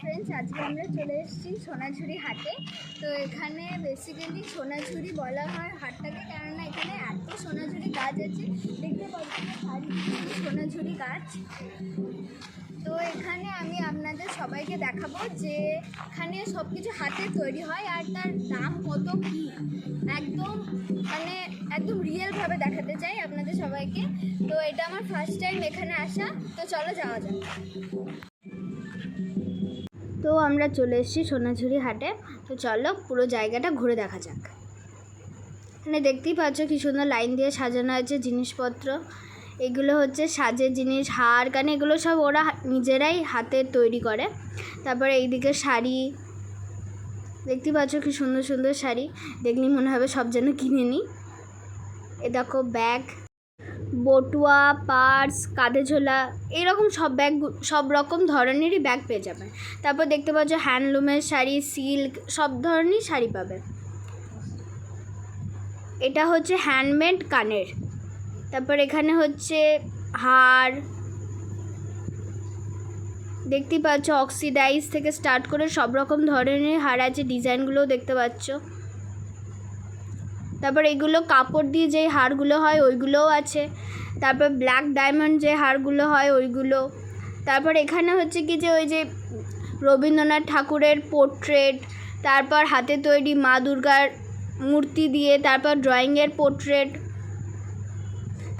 Friends আজকে আমরা চলে এসেছি সোনাঝুরি হাটে। তো এখানে বেসিক্যালি সোনাঝুরি বলা হয় হাটটাকে, কেননা এখানে এত সোনাঝুরি গাছ আছে। দেখতে পাচ্ছি সোনাঝুরি গাছ। তো এখানে আমি আপনাদের সবাইকে দেখাবো যে এখানে সব কিছু হাতে তৈরি হয় আর তার দাম কত কী। একদম মানে একদম রিয়েলভাবে দেখাতে চাই আপনাদের সবাইকে। তো এটা আমার ফার্স্ট টাইম এখানে আসা। তো চলো যাওয়া যাক। তো আমরা চলে এসেছি সোনাঝুরি হাটে। তো চলো পুরো জায়গাটা ঘুরে দেখা যাক। এখানে দেখতেই পাচ্ছ কি সুন্দর লাইন দিয়ে সাজানো আছে জিনিসপত্র। এগুলো হচ্ছে সাজের জিনিস, হার কানে এগুলো সব ওরা নিজেরাই হাতে তৈরি করে। তারপরে এইদিকে শাড়ি। দেখতেই পাচ্ছ কি সুন্দর সুন্দর শাড়ি। দেখলেই মনে হবে সব যেন কিনে নিই। এ দেখো ব্যাগ। বটুয়া, পার্স কাঁধে ঝোলা এরকম সব ব্যাগ সব রকম ধরনেরই ব্যাগ পেয়ে যাবেন। তারপর দেখতে পাচ্ছ, হ্যান্ডলুমের শাড়ি, সিল্ক, সব ধরনেরই শাড়ি পাবে এটা হচ্ছে হ্যান্ডমেড কানের। তারপর এখানে হচ্ছে হার। দেখতেই পাচ্ছ, অক্সিডাইজ থেকে স্টার্ট করে সব রকম ধরনের হার আছে, ডিজাইনগুলোও দেখতে পাচ্ছ। তারপর এগুলো কাপড় দিয়ে যেই হারগুলো হয় ওইগুলোও আছে। তারপর ব্ল্যাক ডায়মন্ড যে হারগুলো হয় ওইগুলো। তারপর এখানে হচ্ছে কি যে ওই যে রবীন্দ্রনাথ ঠাকুরের পোর্ট্রেট তারপর হাতে তৈরি মা দুর্গার মূর্তি দিয়ে তারপর ড্রয়িংয়ের পোর্ট্রেট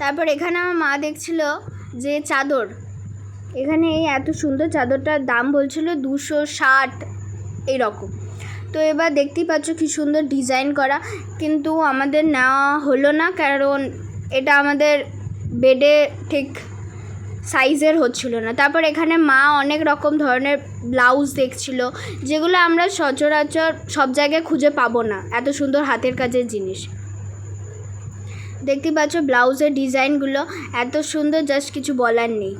তারপর এখানে আমার মা দেখছিল যে চাদর। এখানে এই এত সুন্দর চাদরটার দাম বলছিল দুশো ষাট এইরকম তো এবার দেখতেই পাচ্ছ কি সুন্দর ডিজাইন করা, কিন্তু আমাদের নেওয়া হলো না, কারণ এটা আমাদের বেডে ঠিক সাইজের হচ্ছিল না। তারপর এখানে মা অনেক রকম ধরনের ব্লাউজ দেখছিল, যেগুলো আমরা সচরাচর সব জায়গায় খুঁজে পাবো না, এত সুন্দর হাতের কাজের জিনিস। দেখতে পাচ্ছ ব্লাউজের ডিজাইনগুলো, এত সুন্দর, জাস্ট কিছু বলার নেই।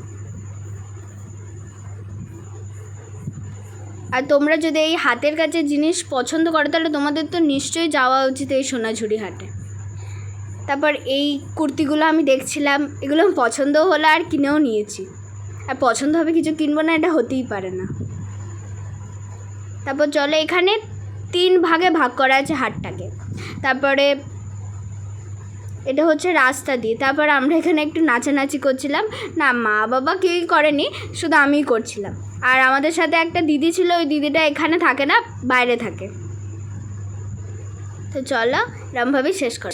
আর তোমরা যদি এই হাতের কাছে জিনিস পছন্দ করো, তাহলে তোমাদের তো নিশ্চয়ই যাওয়া উচিত এই সোনাঝুরি হাটে। তারপর এই কুর্তিগুলো আমি দেখছিলাম, এগুলো পছন্দও হলো আর কিনেও নিয়েছি। আর পছন্দ হবে কিছু কিনবো না, এটা হতেই পারে না। তারপর চলো এখানে তিন ভাগে ভাগ করা আছে হাটটাকে। তারপরে এটা হচ্ছে রাস্তা দিয়ে। তারপর আমরা এখানে একটু নাচানাচি করছিলাম। না, মা বাবা কেউই করেনি, শুধু আমিই করছিলাম। আর আমাদের সাথে একটা দিদি ছিল, ওই দিদিটা এখানে থাকে না, বাইরে থাকে। তো চলো, এরমভাবেই শেষ কর